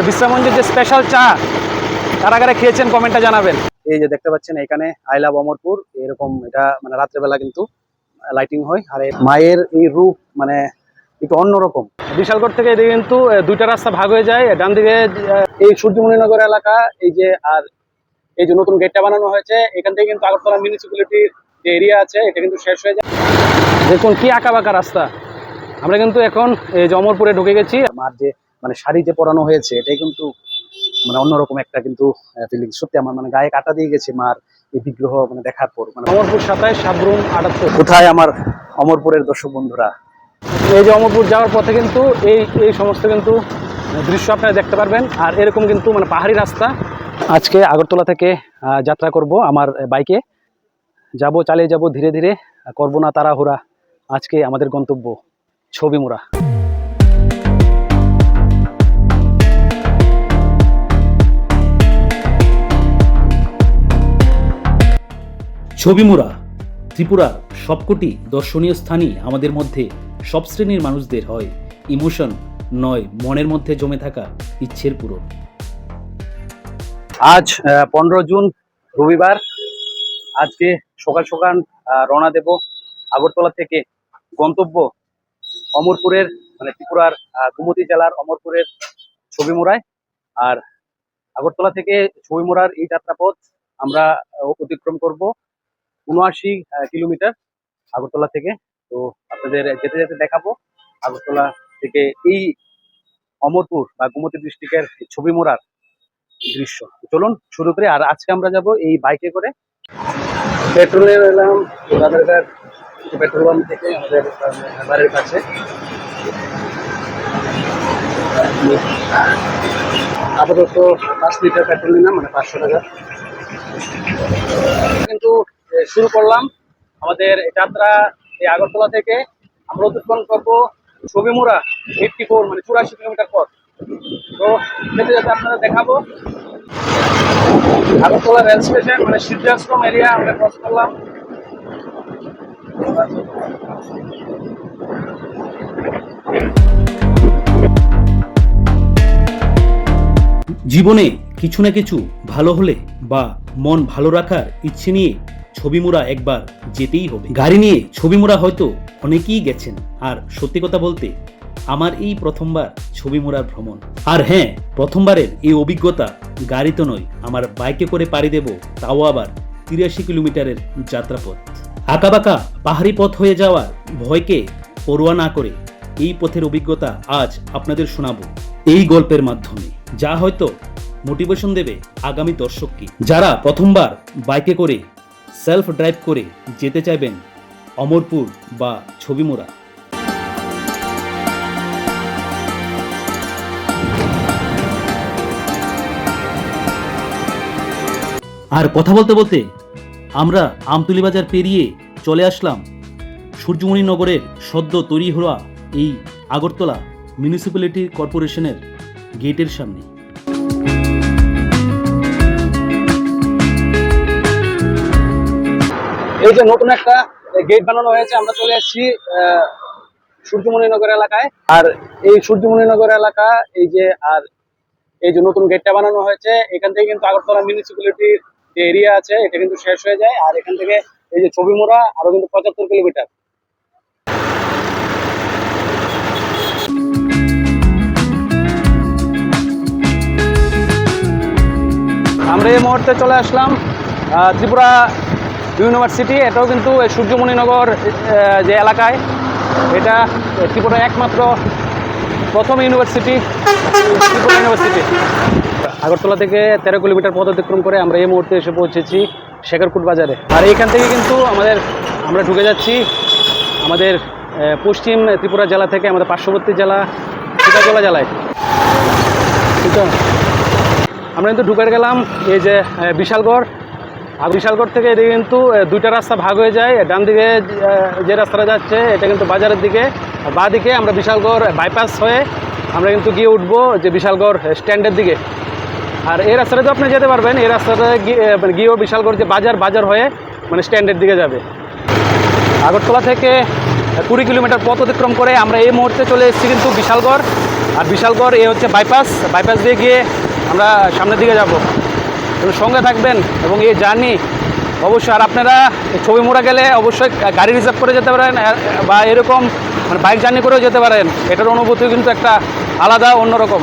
যে বিশ্রামঞ্জের যে স্পেশাল চা কারাগারে খেয়েছেন কমেন্টটা জানাবেন। এই যে দেখতে পাচ্ছেন এখানে আই লাভ অমরপুর। এরকম এটা মানে রাত্রেবেলা কিন্তু লাইটিং হয়। আর এই মায়ের এই রূপ মানে একটু অন্যরকম বিশালগড় থেকে এদিকে কিন্তু দুইটা রাস্তা ভাগ হয়ে যায়। ডান দিকে এই সূর্যমণিনগর এলাকা এই যে আর এই যে নতুন গেটটা বানানো হয়েছে এখান থেকে কিন্তু আগরতলা মিউনিসিপ্যালিটির যে এরিয়া আছে এটা কিন্তু শেষ হয়ে যায়। দেখুন কি আঁকা বাঁকা রাস্তা। আমরা কিন্তু এখন এই যে অমরপুরে ঢুকে গেছি। মার যে মানে শাড়ি যে পরানো হয়েছে, এটাই কিন্তু মানে অন্যরকম একটা কিন্তু ফিলিংস সত্যি আমার মানে গায়ে কাটা দিয়ে গেছে মার এই বিগ্রহ মানে দেখার পর। মানে অমরপুর সাতাইশ, সাবরুম আটাত্তর। কোথায় আমার অমরপুরের দর্শক বন্ধুরা? এই যে অমরপুর যাওয়ার পথে কিন্তু এই এই সমস্ত কিন্তু দৃশ্য আপনারা দেখতে পারবেন। আর এরকম কিন্তু মানে পাহাড়ি রাস্তা। আজকে আগরতলা থেকে যাত্রা করব আমার বাইকে। যাব, চালিয়ে যাব ধীরে ধীরে, করব না তাড়াহুড়া। আজকে আমাদের গন্তব্য ছবি ছবিমুরা ত্রিপুরার সবকটি দর্শনীয় স্থানই আমাদের মধ্যে সব শ্রেণির মানুষদের হয়। ইমোশন নয়, মনের মধ্যে জমে থাকা ইচ্ছের পূরণ। আজ পনেরো জুন, রবিবার। আজকে সকাল সকাল রওনা দেব আগরতলা থেকে গন্তব্য অমরপুরের মানে ত্রিপুরার গোমতী জেলার অমরপুরের ছবিমুড়ায়। আর আগরতলা থেকে ছবিমুড়ার এই যাত্রাপথ আমরা অতিক্রম করব। উনআশি কিলোমিটার আগরতলা থেকে। তো আপনাদের যেতে যেতে দেখাবো আগরতলা থেকে এই অমরপুর বা গোমতী ডিস্ট্রিক্টের ছবিমুড়ার দৃশ্য। চলুন শুরু করি। আর আজকে আমরা যাব এই বাইকে করে। পেট্রোলে এলাম পেট্রোল পাম্প থেকে আমাদের কাছে। আপাতত পাঁচ লিটার পেট্রোল নিলাম মানে পাঁচশো টাকা। কিন্তু শুরু করলাম আমাদের যাত্রা এই আগরতলা থেকে। আমরা অতিক্রম করব ছবিমুড়া এইটটি ফোর মানে চুরাশি কিলোমিটার পথ। তো যেতে যেতে আপনারা দেখাবো। আগরতলা রেল স্টেশন মানে সিদ্ধাশ্রম এরিয়া আমরা ক্রস করলাম। জীবনে কিছু না কিছু ভালো হলে বা মন ভালো রাখার ইচ্ছে নিয়ে ছবিমুরা একবার যেতেই হবে। গাড়ি নিয়ে ছবিমুরা হয়তো অনেকেই গেছেন আর সত্যি কথা বলতে আমার এই প্রথমবার ছবিমুরার ভ্রমণ। আর হ্যাঁ প্রথমবারের এই অভিজ্ঞতা গাড়িতে নয় আমার বাইকে করে পাড়ি দেব তাও আবার তিরাশি কিলোমিটারের যাত্রাপথ। আঁকাবাঁকা পাহাড়ি পথ হয়ে যাওয়ার ভয়কে পড়ুয়া না করে এই পথের অভিজ্ঞতা আজ আপনাদের শোনাবো এই গল্পের মাধ্যমে। যা হয়তো মোটিভেশন দেবে আগামী দর্শককে। যারা প্রথমবার বাইকে করে সেলফ ড্রাইভ করে যেতে চাইবেন অমরপুর বা ছবিমোড়া। আর কথা বলতে বলতে আমরা আমতুলি বাজার পেরিয়ে চলে আসলাম সূর্যমণি নগরের সদ্য তৈরি হওয়া এই আগরতলা মিউনিসিপ্যালিটি কর্পোরেশনের গেটের সামনে। এই যে নতুন একটা গেট বানানো হয়েছে, আমরা চলে এসেছি সূর্যমণিনগর এলাকায়। আর এই সূর্যমণিনগর এলাকা, এই যে, আর এই যে নতুন গেটটা বানানো হয়েছে, এখান থেকে কিন্তু আগরতলা মিউনিসিপ্যালিটির যে এরিয়া আছে, এটা কিন্তু শেষ হয়ে যায়। আর এখান থেকে এই যে ছবি মোড়া, আরও কিন্তু পঁচাত্তর কিলোমিটার। আমরা এই মুহূর্তে চলে আসলাম ত্রিপুরা ইউনিভার্সিটি এটাও কিন্তু সূর্যমণিনগর যে এলাকায়, এটা ত্রিপুরার একমাত্র প্রথম ইউনিভার্সিটি ত্রিপুরা ইউনিভার্সিটি আগরতলা থেকে তেরো কিলোমিটার পথ অতিক্রম করে আমরা এই মুহূর্তে এসে পৌঁছেছি শেখরকুট বাজারে। আর এইখান থেকে কিন্তু আমাদের, আমরা ঢুকে যাচ্ছি আমাদের পশ্চিম ত্রিপুরা জেলা থেকে আমাদের পার্শ্ববর্তী জেলা সীতাজলা জেলায়। আমরা কিন্তু ঢুকে গেলাম এই যে বিশালগড়। আর বিশালগড় থেকে এদিকে কিন্তু দুইটা রাস্তা ভাগ হয়ে যায়। ডান দিকে যে রাস্তাটা যাচ্ছে, এটা কিন্তু বাজারের দিকে। বাঁ দিকে আমরা বিশালগড় বাইপাস হয়ে আমরা কিন্তু গিয়ে উঠবো যে বিশালগড় স্ট্যান্ডের দিকে। আর এই রাস্তাটা তো আপনি যেতে পারবেন। এই রাস্তাটা গিয়ে মানে গিয়েও বিশালগড় যে বাজার বাজার হয়ে মানে স্ট্যান্ডের দিকে যাবে। আগরতলা থেকে কুড়ি কিলোমিটার পথ অতিক্রম করে আমরা এই মুহূর্তে চলে এসেছি কিন্তু বিশালগড়। আর বিশালগড় এ হচ্ছে বাইপাস বাইপাস দিয়ে গিয়ে আমরা সামনের দিকে যাব। সঙ্গে থাকবেন এবং এই জার্নি অবশ্যই আর আপনারা ছবি মোড়া গেলে অবশ্যই গাড়ি রিজার্ভ করে যেতে পারেন বা এরকম মানে বাইক জার্নি করেও যেতে পারেন। এটার অনুভূতি কিন্তু একটা আলাদা, অন্যরকম।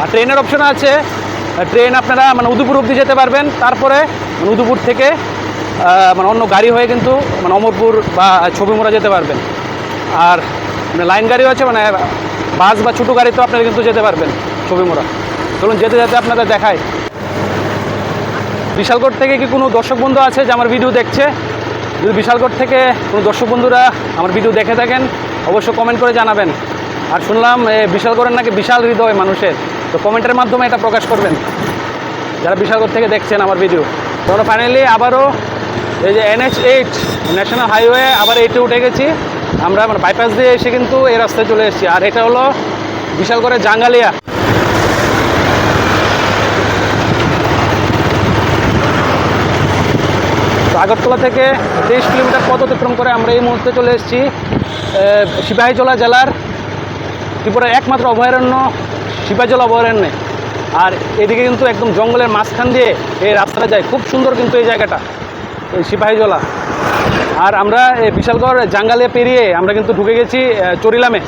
আর ট্রেনের অপশন আছে। ট্রেন আপনারা মানে উদুপুর অবধি যেতে পারবেন। তারপরে মানে উদয়পুর থেকে মানে অন্য গাড়ি হয়ে কিন্তু মানে অমরপুর বা ছবিমোড়া যেতে পারবেন। আর মানে লাইন গাড়িও আছে মানে বাস বা ছোটো গাড়িতেও আপনারা কিন্তু যেতে পারবেন ছবিমোড়া চলুন যেতে যেতে আপনাদের দেখায় বিশালগড় থেকে কি কোনো দর্শক বন্ধু আছে যে আমার ভিডিও দেখছে? যদি বিশালগড় থেকে কোনো দর্শক বন্ধুরা আমার ভিডিও দেখে থাকেন, অবশ্যই কমেন্ট করে জানাবেন। আর শুনলাম বিশালগড়ের নাকি বিশাল হৃদয় মানুষের। তো কমেন্টের মাধ্যমে এটা প্রকাশ করবেন। যারা বিশালগড় থেকে দেখছেন আমার ভিডিও। তো আমরা ফাইনালি আবারও এই যে এনএচ এইট ন্যাশনাল হাইওয়ে আবার এইটে উঠে গেছি। আমরা মানে বাইপাস দিয়ে এসে কিন্তু এই রাস্তায় চলে এসেছি। আর এটা হলো বিশালগড়ের জাঙ্গালিয়া। আগরতলা থেকে তেইশ কিলোমিটার পথ অতিক্রম করে আমরা এই মুহূর্তে চলে এসেছি সিপাহীজলা জেলার ত্রিপুরার একমাত্র অভয়ারণ্য, সিপাহীজলা অভয়ারণ্যে। আর এদিকে কিন্তু একদম জঙ্গলের মাঝখান দিয়ে এই রাস্তাটা যায়। খুব সুন্দর কিন্তু এই জায়গাটা, এই সিপাহীজলা। আর আমরা এই বিশালগড় জাঙ্গালে পেরিয়ে আমরা কিন্তু ঢুকে গেছি চরিলামে।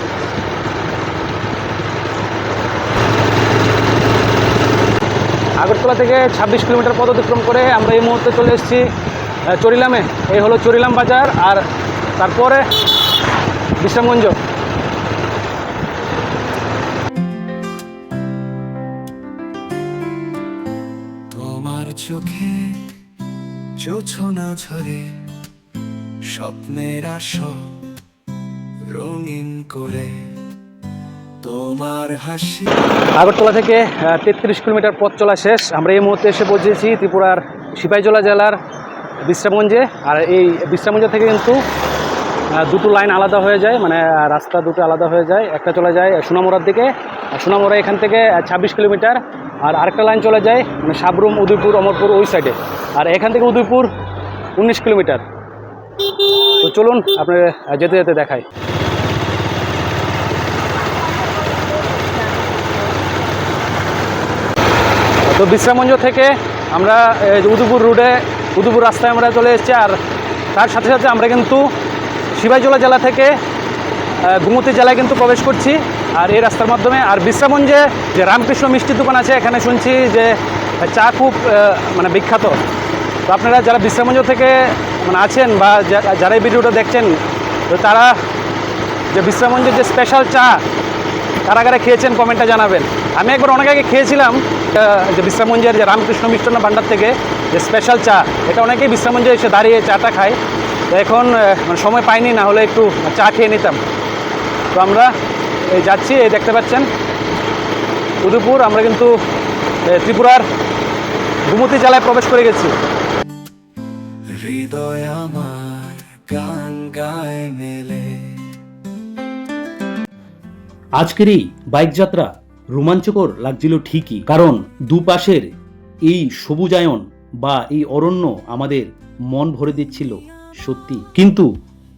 আগরতলা থেকে ছাব্বিশ কিলোমিটার পথ অতিক্রম করে আমরা এই মুহূর্তে চলে এসেছি চরিলামে। এই হলো চরিলাম বাজার আর তারপরে বিশ্রামগঞ্জ। তোমার চোখে জোছনা ঝরে স্বপ্নের আসো রঙিন করে। তোমার হাসি আগরতলা থেকে তেত্রিশ কিলোমিটার পথ চলা শেষ। আমরা এই মুহূর্তে এসে পৌঁছেছি ত্রিপুরার সিপাহীজলা জেলার বিশ্রামগঞ্জে, আর এই বিশ্রামগঞ্জ থেকে কিন্তু দুটো লাইন আলাদা হয়ে যায় মানে রাস্তা দুটো আলাদা হয়ে যায়। একটা চলে যায় সোনামোড়ার দিকে সোনামোড়া এখান থেকে ছাব্বিশ কিলোমিটার, আর আরেকটা লাইন চলে যায় মানে সাবরুম, উদয়পুর, অমরপুর ওই সাইডে আর এখান থেকে উদয়পুর উনিশ কিলোমিটার। তো চলুন আপনার যেতে যেতে দেখায় তো বিশ্রামঞ্জ থেকে আমরা উদয়পুর রোডে উদয়পুর রাস্তায় আমরা চলে এসেছি আর তার সাথে সাথে আমরা কিন্তু সিপাহীজলা জেলা থেকে গুমতি জেলায় কিন্তু প্রবেশ করছি। আর এই রাস্তার মাধ্যমে, আর বিশ্রামঞ্জে যে রামকৃষ্ণ মিষ্টির দোকান আছে, এখানে শুনছি যে চা খুব মানে বিখ্যাত। তো আপনারা যারা বিশ্রামঞ্জ থেকে মানে আছেন বা যারা এই ভিডিওটা দেখছেন, তো তারা যে বিশ্রামঞ্জের যে স্পেশাল চা, কারা কারা খেয়েছেন কমেন্টটা জানাবেন। আমি একবার অনেক আগে খেয়েছিলাম যে বিশ্রামঞ্জের যে রামকৃষ্ণ মিষ্টান্ন ভাণ্ডার থেকে যে স্পেশাল চা এটা অনেকেই বিশ্রামঞ্জে এসে দাঁড়িয়ে চাটা খায়। তো এখন মানে সময় পাইনি না হলে একটু চা খেয়ে নিতাম। তো আমরা এই যাচ্ছি এই দেখতে পাচ্ছেন। উদয়পুর আমরা কিন্তু ত্রিপুরার গুমতি জেলায় প্রবেশ করে গেছি। হৃদয় আমার গান গায় মেলে। আজকের এই বাইক যাত্রা রোমাঞ্চকর লাগছিল ঠিকই, কারণ দুপাশের এই সবুজায়ন বা এই অরণ্য আমাদের মন ভরে দিচ্ছিল, সত্যি। কিন্তু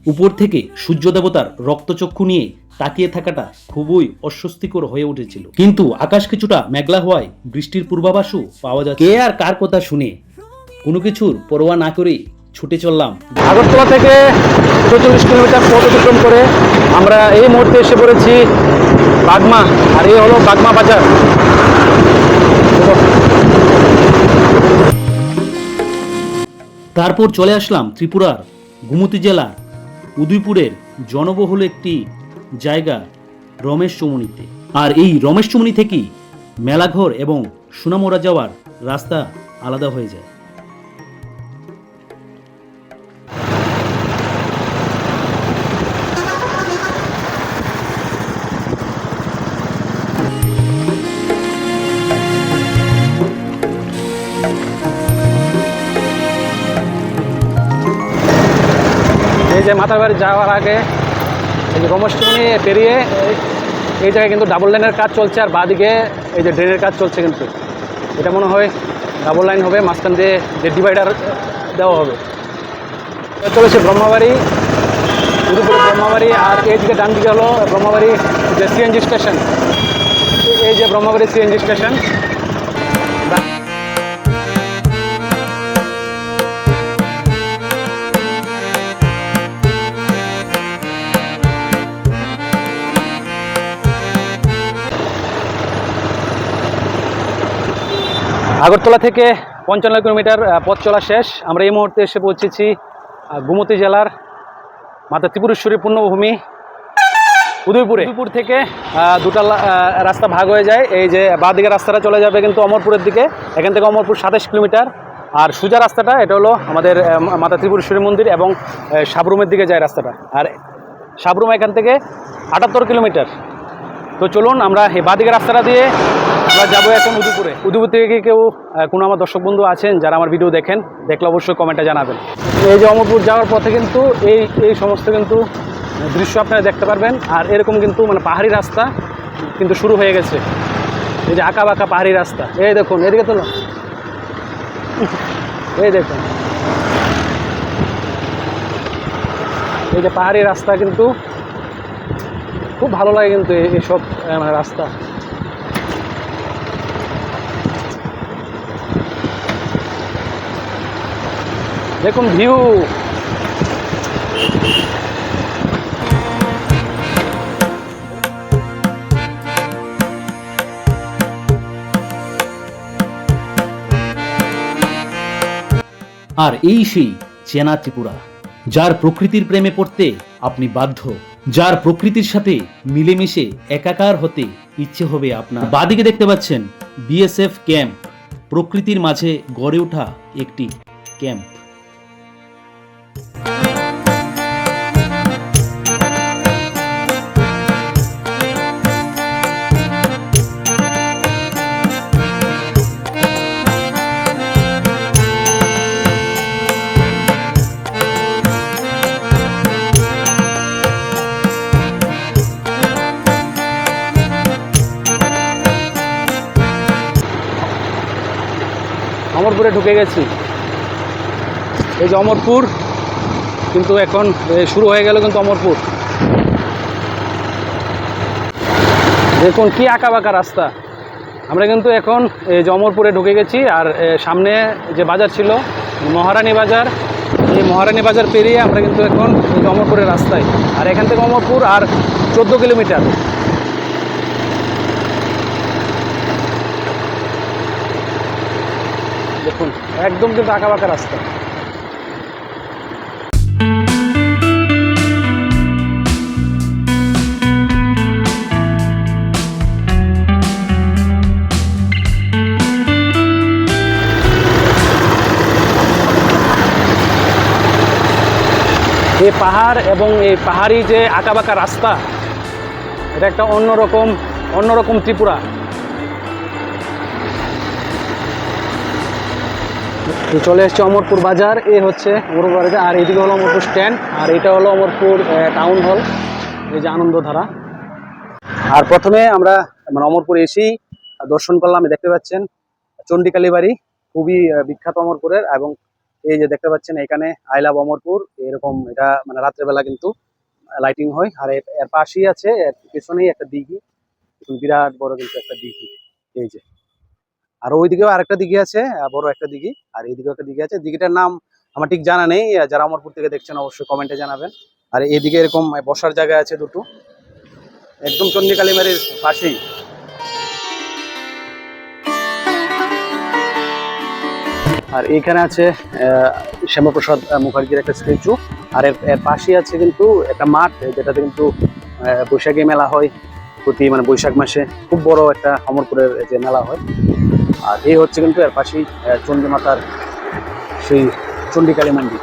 উপর থেকে সূর্য দেবতার রক্তচক্ষু নিয়ে তাকিয়ে থাকাটা খুবই অস্বস্তিকর হয়ে উঠেছিল। কিন্তু আকাশ কিছুটা মেঘলা হওয়ায় বৃষ্টির পূর্বাভাসও পাওয়া যাচ্ছে। কে আর কার কথা শুনে? কোনো কিছুর পরোয়া না করে ছুটে চললাম। আগরতলা থেকে চৌচল্লিশ কিলোমিটার পথ অতিক্রম করে আমরা এই মুহূর্তে এসে পড়েছি বাগমা আর এই হলো বাগমা বাজার। তারপর চলে আসলাম ত্রিপুরার গুমতি জেলার উদয়পুরের জনবহুল একটি জায়গা রমেশ চমুনিতে আর এই রমেশ চমুনি থেকেই মেলাঘর এবং সোনামোড়া যাওয়ার রাস্তা আলাদা হয়ে যায়। মাথার বাড়ি যাওয়ার আগে এই যে রমেশটুমনি পেরিয়ে এই- জায়গায় কিন্তু ডাবল লাইনের কাজ চলছে আর বাদিকে এই যে ড্রেনের কাজ চলছে কিন্তু। এটা মনে হয় ডাবল লাইন হবে, মাঝখান দিয়ে যে ডিভাইডার দেওয়া হবে। চলেছে ব্রহ্মাবাড়ি, উদয়পুর ব্রহ্মাবাড়ি আর এই দিকে ডান দিকে হলো ব্রহ্মাবাড়ি যে সিএনজি স্টেশন এই যে ব্রহ্মাবাড়ি সিএনজি স্টেশন আগরতলা থেকে পঞ্চান্ন কিলোমিটার পথ চলা শেষ। আমরা এই মুহূর্তে এসে পৌঁছেছি গোমতী জেলার মাতা ত্রিপুরেশ্বরী পূর্ণভূমি, উদয়পুরে। উদয়পুর থেকে দুটা রাস্তা ভাগ হয়ে যায়। এই যে বাঁ দিকে রাস্তাটা চলে যাবে কিন্তু অমরপুরের দিকে, এখান থেকে অমরপুর সাতাশ কিলোমিটার। আর সোজা রাস্তাটা, এটা হলো আমাদের মাতা ত্রিপুরেশ্বরী মন্দির এবং সাবরুমের দিকে যায় রাস্তাটা। আর সাবরুম এখান থেকে আটাত্তর কিলোমিটার। তো চলুন আমরা এই বাদিকে রাস্তাটা দিয়ে আমরা যাব এখন উদুপুরে উদুপুর থেকে কি কেউ কোনো আমার দর্শক বন্ধু আছেন যারা আমার ভিডিও দেখেন, দেখলে অবশ্যই কমেন্টে জানাবেন। এই যে অমরপুর যাওয়ার পথে কিন্তু এই এই সমস্ত কিন্তু দৃশ্য আপনারা দেখতে পারবেন। আর এরকম কিন্তু মানে পাহাড়ি রাস্তা কিন্তু শুরু হয়ে গেছে। এই যে আঁকা বাঁকা পাহাড়ি রাস্তা। এই দেখুন, এদিকে তো এই দেখুন। এই যে পাহাড়ি রাস্তা কিন্তু খুব ভালো লাগে কিন্তু এই- এইসব মানে রাস্তা। দেখুন ভিউ। আর এই সেই চেনা ত্রিপুরা, যার প্রকৃতির প্রেমে পড়তে আপনি বাধ্য, যার প্রকৃতির সাথে মিলেমিশে একাকার হতে ইচ্ছে হবে আপনার। বাদিকে দেখতে পাচ্ছেন বিএসএফ ক্যাম্প, প্রকৃতির মাঝে গড়ে ওঠা একটি ক্যাম্প। অমরপুরে ঢুকে গেছি। এই যে অমরপুর, কিন্তু এখন শুরু হয়ে গেল কিন্তু অমরপুর। দেখুন কি আঁকা বাঁকা রাস্তা। আমরা কিন্তু এখন, এই যে অমরপুরে ঢুকে গেছি, আর সামনে যে বাজার ছিল, মহারানী বাজার, এই মহারানী বাজার পেরিয়ে আমরা কিন্তু এখন অমরপুরের রাস্তায়। আর এখান থেকে অমরপুর আর চোদ্দ কিলোমিটার। দেখুন, একদম কিন্তু বাঁকা রাস্তা। এই পাহাড় এবং এই পাহাড়ি যে আঁকাবাঁকা রাস্তা, এটা একটা অন্যরকম অন্যরকম ত্রিপুরা। তো চলে এসছে অমরপুর বাজার। এ হচ্ছে অমরপুর বাজার। আর এদিকে হলো অমরপুর স্ট্যান্ড আর এটা হলো অমরপুর টাউন হল এই যে আনন্দধারা। আর প্রথমে আমরা মানে অমরপুর এসেই দর্শন করলাম দেখতে পাচ্ছেন, চণ্ডীকালী বাড়ি, খুবই বিখ্যাত অমরপুরের, এবং এই যে দেখতে পাচ্ছেন, এখানে আই লাভ অমরপুর, এরকম এটা মানে রাত্রেবেলা কিন্তু লাইটিং হয়। আর এর পাশেই আছে, এর পেছনেই একটা দিঘি, বিরাট বড় কিন্তু একটা দিঘি, এই যে। আর ওইদিকেও আরেকটা দিঘি আছে বড় একটা দিঘি, আর এইদিকেও একটা দিঘি আছে। দিঘিটার নাম আমার ঠিক জানা নেই যারা অমরপুর থেকে দেখছেন অবশ্যই কমেন্টে জানাবেন। আর এইদিকে এরকম বসার জায়গা আছে দুটো। একদম চণ্ডীকালী মারির পাশেই। আর এইখানে আছে শ্যামাপ্রসাদ মুখার্জির একটা স্ট্যাচু। আর এর পাশেই আছে কিন্তু একটা মাঠ, যেটাতে কিন্তু বৈশাখী মেলা হয়। প্রতি মানে বৈশাখ মাসে খুব বড় একটা অমরপুরের যে মেলা হয়। আর এই হচ্ছে কিন্তু এর পাশেই চণ্ডীমাতার চণ্ডী মাতার সেই চণ্ডীকালী মন্দির।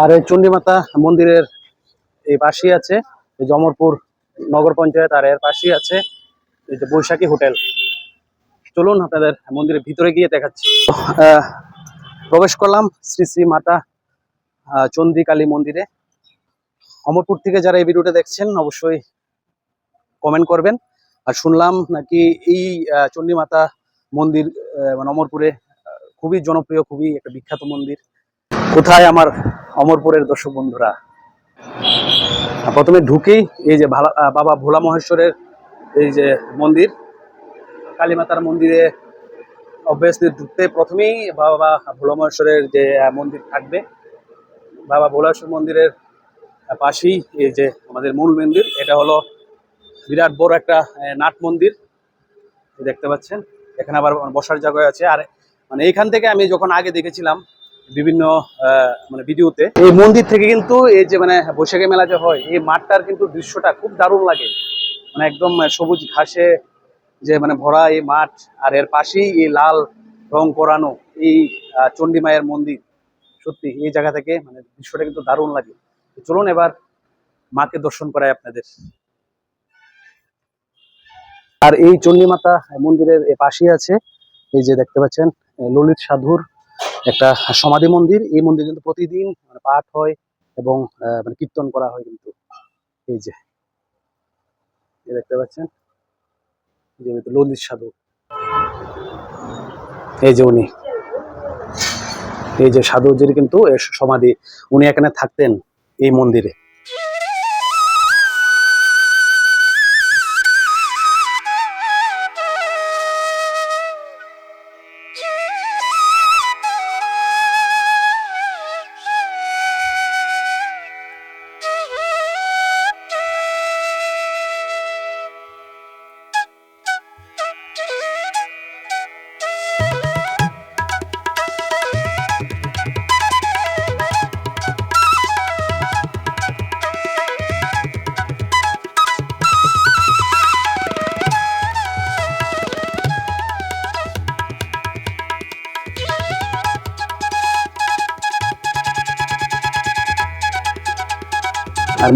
আর এই চণ্ডীমাতা মন্দিরের এই পাশেই আছে জমরপুর নগর পঞ্চায়েত আর এর পাশেই আছে এই যে বৈশাখী হোটেল। চলুন আপনাদের মন্দিরের ভিতরে গিয়ে দেখাচ্ছি। প্রবেশ করলাম শ্রী শ্রী মাতা চন্দ্রী কালী মন্দিরে। অমরপুর থেকে যারা এই ভিডিওটা দেখছেন অবশ্যই কমেন্ট করবেন। আর শুনলাম নাকি এই আহ, চণ্ডী মাতা মন্দির মানে অমরপুরে খুবই জনপ্রিয় খুবই একটা বিখ্যাত মন্দির। কোথায় আমার অমরপুরের দর্শক বন্ধুরা। প্রথমে ঢুকেই এই যে বাবা ভোলা মহেশ্বরের এই যে মন্দির। কালীমাতার মন্দিরে অবভিয়াসলি ঢুকতে প্রথমেই বাবা ভোলা মহেশ্বরের যে মন্দির থাকবে। বাবা ভোলাশ্বর মন্দিরের পাশেই এই যে আমাদের মূল মন্দির, এটা হলো বিরাট বড় একটা নাট মন্দির। দেখতে পাচ্ছেন? এখানে আবার বসার জায়গা আছে। আর মানে এইখান থেকে আমি যখন আগে দেখেছিলাম বিভিন্ন মানে ভিডিওতে। এই মন্দির থেকে কিন্তু এই যে মানে বৈশাখী মেলা যে হয়, এই মাঠটার কিন্তু দৃশ্যটা খুব দারুণ লাগে। মানে একদম সবুজ ঘাসে যে মানে ভরা এই মাঠ, আর এর পাশেই এই লাল রং করানো এই চণ্ডী মায়ের মন্দির। সত্যি, এই জায়গা থেকে মানে দৃশ্যটা কিন্তু দারুণ লাগে। চলুন এবার মাকে দর্শন করাই আপনাদের। আর এই চণ্ডী মাতা মন্দিরের পাশেই আছে, এই যে দেখতে পাচ্ছেন ললিত সাধুর একটা সমাধি মন্দির। এই মন্দির কিন্তু প্রতিদিন মানে পাঠ হয় এবং মানে কীর্তন করা হয় কিন্তু। এই যে দেখতে পাচ্ছেন? যে ললিত সাধু। এই যে উনি। এই যে সাধুজির কিন্তু সমাধি। উনি এখানে থাকতেন এই মন্দিরে।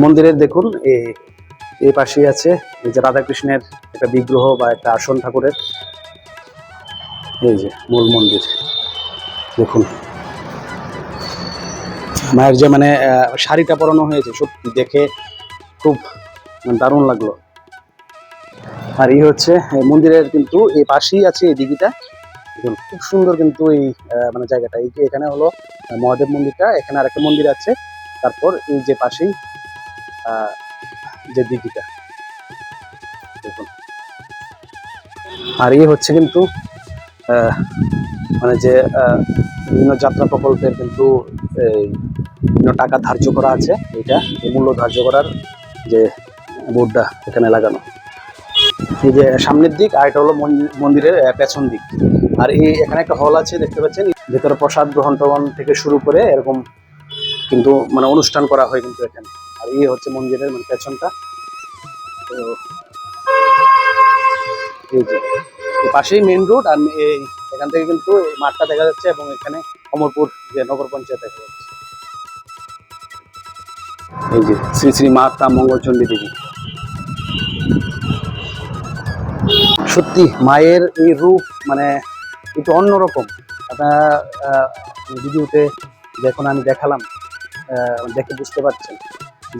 মন্দিরের দেখুন এই পাশেই আছে, এই যে রাধাকৃষ্ণের একটা বিগ্রহ বা একটা আসন ঠাকুরের। এই যে মূল মন্দির, দেখুন। মায়ের যে মানে শাড়িটা পরানো হয়েছে, সত্যি দেখে খুব দারুণ লাগল। আর এই হচ্ছে মন্দিরের কিন্তু এই পাশেই আছে এই দিঘিটা। দেখুন, খুব সুন্দর কিন্তু এই মানে জায়গাটা। এই এখানে হলো মহাদেব মন্দিরটা, এখানে আরেকটা মন্দির আছে। তারপর এই যে পাশেই যে দিঘিটা। দেখুন। আর এই হচ্ছে কিন্তু মানে যে বিভিন্ন যাত্রা প্রকল্পের কিন্তু বিভিন্ন টাকা ধার্য করা আছে এটা এই মূল্য ধার্য করার যে বোর্ডটা এখানে লাগানো। এই যে সামনের দিক আর এটা হলো মন- মন্দিরের পেছন দিক। আর এই এখানে একটা হল আছে, দেখতে পাচ্ছেন? ভেতরে প্রসাদ গ্রহণ টহন থেকে শুরু করে এরকম কিন্তু মানে অনুষ্ঠান করা হয় কিন্তু এখানে। আর এই হচ্ছে মন্দিরের মানে পেছনটা। পাশেই মেইন রোড আর এই এখান থেকে কিন্তু এই মাঠটা দেখা যাচ্ছে এবং এখানে অমরপুর যে নগর পঞ্চায়েত দেখা যাচ্ছে। এই যে, শ্রী শ্রী মাতা মঙ্গলচণ্ডী দেবী। সত্যি, মায়ের এই রূপ মানে একটু অন্যরকম। আপনারা ভিডিওতে যখন আমি দেখালাম দেখে বুঝতে পারছেন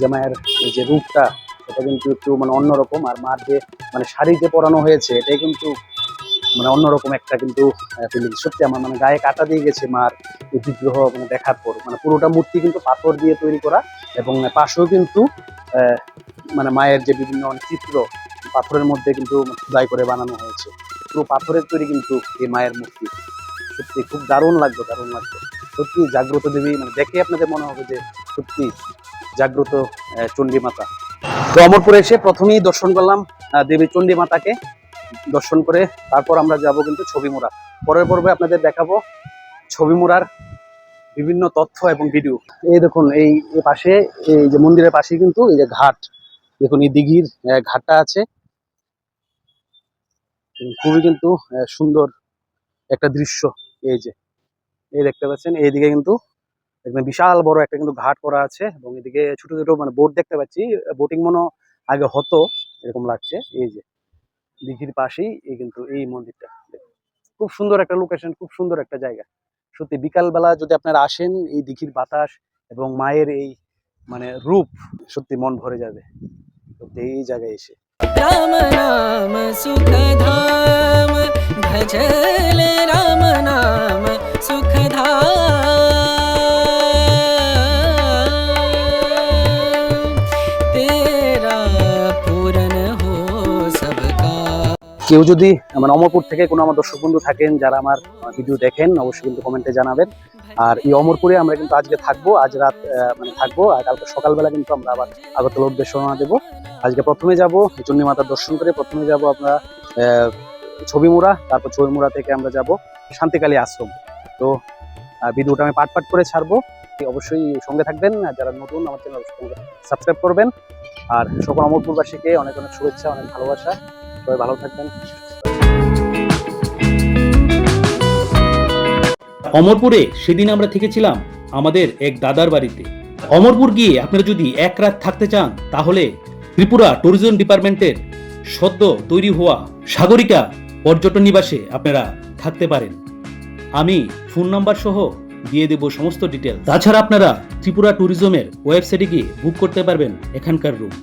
যে মায়ের যে রূপটা, এটা কিন্তু একটু মানে অন্যরকম। আর মার যে মানে শাড়ি যে পরানো হয়েছে, এটাই কিন্তু মানে অন্যরকম একটা কিন্তু ফিলিং সত্যি আমার মানে গায়ে কাটা দিয়ে গেছে মার এই বিগ্রহ মানে দেখার পর। মানে পুরোটা মূর্তি কিন্তু পাথর দিয়ে তৈরি করা এবং পাশেও কিন্তু মানে মায়ের যে বিভিন্ন মানে চিত্র, পাথরের মধ্যে কিন্তু খোদাই করে বানানো হয়েছে। পুরো পাথরের তৈরি কিন্তু এই মায়ের মূর্তি। সত্যি খুব দারুণ লাগল দারুণ লাগল। সত্যি জাগ্রত দেবী মানে দেখে আপনাদের মনে হবে যে সত্যি জাগ্রত চণ্ডী মাতা তো অমরপুরে এসে প্রথমেই দর্শন করলাম দেবী চণ্ডী মাতাকে দর্শন করে তারপর আমরা যাব কিন্তু ছবি মোড়া। পরের পর্বে আপনাদের দেখাবো ছবি মোড়ার বিভিন্ন তথ্য এবং ভিডিও এই দেখুন, এই পাশে, এই যে মন্দিরের পাশে কিন্তু এই যে ঘাট। দেখুন, এই দিঘির ঘাটটা আছে। খুবই কিন্তু সুন্দর একটা দৃশ্য, এই যে। এই দেখতে পাচ্ছেন, এইদিকে কিন্তু একদম বিশাল বড় একটা কিন্তু ঘাট করা আছে এবং এদিকে ছোট ছোট মানে বোট দেখতে পাচ্ছি। বোটিং মনে আগে হতো, এরকম লাগছে। এই যে, দিঘির পাশেই এই কিন্তু এই মন্দিরটা। খুব সুন্দর একটা লোকেশন খুব সুন্দর একটা জায়গা। সত্যি বিকালবেলা যদি আপনারা আসেন, এই দিঘির বাতাস এবং মায়ের এই মানে রূপ সত্যি মন ভরে যাবে। সত্যি এই জায়গায় এসে। राम नाम सुखधाम भजल राम नाम सुखधाम কেউ যদি মানে অমরপুর থেকে কোনো আমার দর্শক বন্ধু থাকেন যারা আমার ভিডিও দেখেন, অবশ্যই কিন্তু কমেন্টে জানাবেন। আর এই অমরপুরে আমরা কিন্তু আজকে থাকব, আজ রাত মানে থাকব, আর কালকে সকালবেলা কিন্তু আমরা আবার আগরতলা উদ্দেশ্যে রওনা দেবো। আজকে প্রথমে যাব চন্ডী মাতার দর্শন করে, প্রথমে যাব আমরা ছবিমুড়া তারপর ছবিমুড়া থেকে আমরা যাব শান্তিকালী আশ্রম। তো ভিডিওটা আমি পাট পাট করে ছাড়বো। অবশ্যই সঙ্গে থাকবেন, আর যারা নতুন আমার চ্যানেল সাবস্ক্রাইব করবেন। আর সকল অমরপুরবাসীকে অনেক অনেক শুভেচ্ছা, অনেক ভালোবাসা। সবাই ভালো থাকবেন। অমরপুরে সেদিন আমরা থেকেছিলাম আমাদের এক দাদার বাড়িতে। অমরপুর গিয়ে আপনারা যদি এক রাত থাকতে চান, তাহলে ত্রিপুরা ট্যুরিজম ডিপার্টমেন্টের সদ্য তৈরি হওয়া সাগরিকা পর্যটন নিবাসে আপনারা থাকতে পারেন। আমি ফোন নাম্বার সহ দিয়ে দেব সমস্ত ডিটেল তাছাড়া আপনারা ত্রিপুরা ট্যুরিজমের ওয়েবসাইটে গিয়ে বুক করতে পারবেন এখানকার রুম